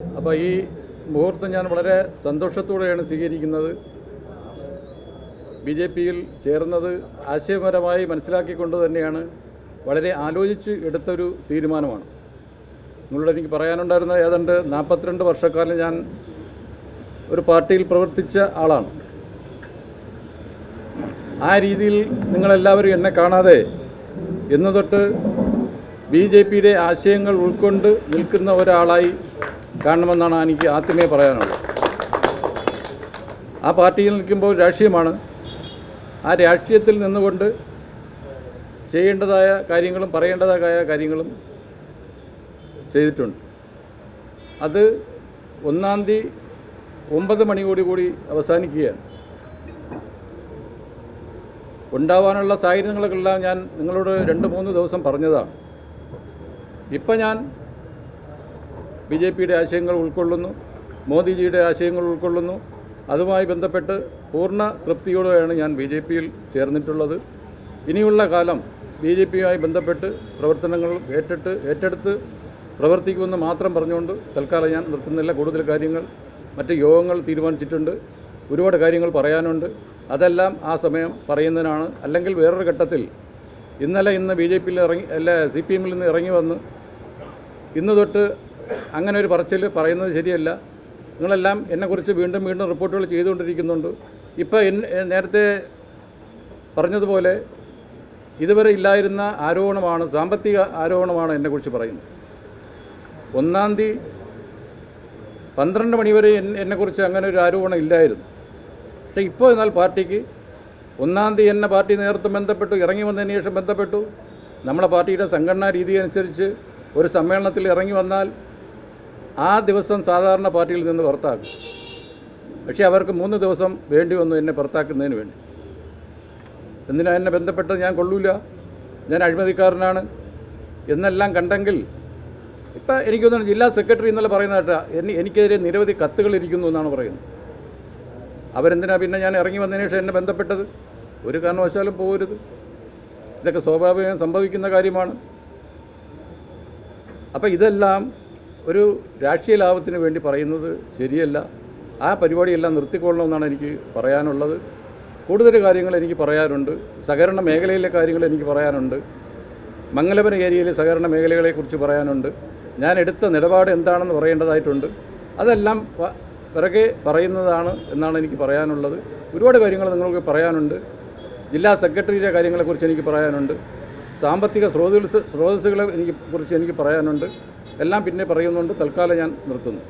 അപ്പോൾ ഈ മുഹൂർത്തം ഞാൻ വളരെ സന്തോഷത്തോടെയാണ് സ്വീകരിക്കുന്നത്. ബി ജെ പിയിൽ ചേർന്നത് ആശയപരമായി മനസ്സിലാക്കിക്കൊണ്ട് തന്നെയാണ് വളരെ ആലോചിച്ച് എടുത്തൊരു തീരുമാനമാണ്. നിങ്ങളോട് എനിക്ക് പറയാനുണ്ടായിരുന്ന ഏതാണ്ട് നാൽപ്പത്തിരണ്ട് വർഷക്കാലം ഞാൻ ഒരു പാർട്ടിയിൽ പ്രവർത്തിച്ച ആളാണ്. ആ രീതിയിൽ നിങ്ങളെല്ലാവരും എന്നെ കാണാതെ ഇന്ന് തൊട്ട് ബി ജെ പിയുടെ ആശയങ്ങൾ ഉൾക്കൊണ്ട് നിൽക്കുന്ന ഒരാളായി കാണണമെന്നാണ് എനിക്ക് ആദ്യമേ പറയാനുള്ളത്. ആ പാർട്ടിയിൽ നിൽക്കുമ്പോൾ രാഷ്ട്രീയമാണ്. ആ രാഷ്ട്രീയത്തിൽ നിന്നുകൊണ്ട് ചെയ്യേണ്ടതായ കാര്യങ്ങളും പറയേണ്ടതായ കാര്യങ്ങളും ചെയ്തിട്ടുണ്ട്. അത് ഒന്നാം തീയതി ഒമ്പത് മണിയോട് കൂടി അവസാനിക്കുകയാണ്. ഉണ്ടാവാനുള്ള സാഹചര്യങ്ങളൊക്കെല്ലാം ഞാൻ നിങ്ങളോട് രണ്ട് മൂന്ന് ദിവസം പറഞ്ഞതാണ്. ഇപ്പം ഞാൻ ബി ജെ പിയുടെ ആശയങ്ങൾ ഉൾക്കൊള്ളുന്നു മോദിജിയുടെ ആശയങ്ങൾ ഉൾക്കൊള്ളുന്നു. അതുമായി ബന്ധപ്പെട്ട് പൂർണ തൃപ്തിയോടെയാണ് ഞാൻ ബി ജെ പിയിൽ ചേർന്നിട്ടുള്ളത്. ഇനിയുള്ള കാലം ബി ജെ പിയുമായി ബന്ധപ്പെട്ട് പ്രവർത്തനങ്ങൾ ഏറ്റിട്ട് ഏറ്റെടുത്ത് പ്രവർത്തിക്കുമെന്ന് മാത്രം പറഞ്ഞുകൊണ്ട് തൽക്കാലം ഞാൻ നിർത്തുന്നില്ല. കൂടുതൽ കാര്യങ്ങൾ മറ്റ് യോഗങ്ങൾ തീരുമാനിച്ചിട്ടുണ്ട്. ഒരുപാട് കാര്യങ്ങൾ പറയാനുണ്ട്. അതെല്ലാം ആ സമയം പറയുന്നതിനാണ്. അല്ലെങ്കിൽ വേറൊരു ഘട്ടത്തിൽ ഇന്നലെ ഇന്ന് ബി ജെ പിയിൽ ഇറങ്ങി അല്ല സി പി എമ്മിൽ നിന്ന് ഇറങ്ങി വന്ന് ഇന്ന് തൊട്ട് അങ്ങനെ ഒരു പറച്ചിൽ പറയുന്നത് ശരിയല്ല. നിങ്ങളെല്ലാം എന്നെക്കുറിച്ച് വീണ്ടും വീണ്ടും റിപ്പോർട്ടുകൾ ചെയ്തുകൊണ്ടിരിക്കുന്നുണ്ട്. ഇപ്പോൾ നേരത്തെ പറഞ്ഞതുപോലെ ഇതുവരെ ഇല്ലായിരുന്ന ആരോപണമാണ് സാമ്പത്തിക ആരോപണമാണ് എന്നെക്കുറിച്ച് പറയുന്നത്. ഒന്നാം തീയതി പന്ത്രണ്ട് മണിവരെ എന്നെക്കുറിച്ച് അങ്ങനെ ഒരു ആരോപണം ഇല്ലായിരുന്നു. പക്ഷേ ഇപ്പോൾ എന്നാൽ പാർട്ടിക്ക് ഒന്നാം തീയതി എന്നെ പാർട്ടി നേതൃത്വം ബന്ധപ്പെട്ടു ഇറങ്ങി വന്നതിന് ശേഷം ബന്ധപ്പെട്ടു. നമ്മുടെ പാർട്ടിയുടെ സംഘടനാ രീതി അനുസരിച്ച് ഒരു സമ്മേളനത്തിൽ ഇറങ്ങി വന്നാൽ ആ ദിവസം സാധാരണ പാർട്ടിയിൽ നിന്ന് പുറത്താക്കും. പക്ഷേ അവർക്ക് മൂന്ന് ദിവസം വേണ്ടി വന്നു എന്നെ പുറത്താക്കുന്നതിന് വേണ്ടി. എന്തിനാ എന്നെ ബന്ധപ്പെട്ടത്? ഞാൻ കൊള്ളൂല. ഞാൻ അഴിമതിക്കാരനാണ്. എന്നെല്ലാം കണ്ടെങ്കിൽ ഇപ്പം എനിക്ക് തോന്നുന്നു ജില്ലാ സെക്രട്ടറി എന്നല്ല പറയുന്ന കേട്ടാ എനി എനിക്കെതിരെ നിരവധി കത്തുകൾ ഇരിക്കുന്നു എന്നാണ് പറയുന്നത്. അവരെന്തിനാ പിന്നെ ഞാൻ ഇറങ്ങി വന്നതിന് ശേഷം എന്നെ ബന്ധപ്പെട്ടത്? ഒരു കാരണവശാലും പോകരുത്. ഇതൊക്കെ സ്വാഭാവികം സംഭവിക്കുന്ന കാര്യമാണ്. അപ്പോൾ ഇതെല്ലാം ഒരു രാഷ്ട്രീയ ലാഭത്തിന് വേണ്ടി പറയുന്നത് ശരിയല്ല. ആ പരിപാടിയെല്ലാം നിർത്തിക്കൊള്ളണമെന്നാണ് എനിക്ക് പറയാനുള്ളത്. കൂടുതൽ കാര്യങ്ങൾ എനിക്ക് പറയാനുണ്ട്. സഹകരണ മേഖലയിലെ കാര്യങ്ങൾ എനിക്ക് പറയാനുണ്ട്. മംഗലപുരം ഏരിയയിലെ സഹകരണ മേഖലകളെക്കുറിച്ച് പറയാനുണ്ട്. ഞാൻ എടുത്ത നിലപാട് എന്താണെന്ന് പറയേണ്ടതായിട്ടുണ്ട്. അതെല്ലാം പിറകെ പറയുന്നതാണ് എന്നാണ് എനിക്ക് പറയാനുള്ളത്. ഒരുപാട് കാര്യങ്ങൾ നിങ്ങൾക്ക് പറയാനുണ്ട്. ജില്ലാ സെക്രട്ടറിയുടെ കാര്യങ്ങളെക്കുറിച്ച് എനിക്ക് പറയാനുണ്ട്. സാമ്പത്തിക സ്രോതസ് സ്രോതസ്സുകളെ എനിക്ക് കുറിച്ച് എനിക്ക് പറയാനുണ്ട്. എല്ലാം പിന്നെ പറയുന്നുണ്ട് തൽക്കാലം ഞാൻ നിർത്തുന്നു.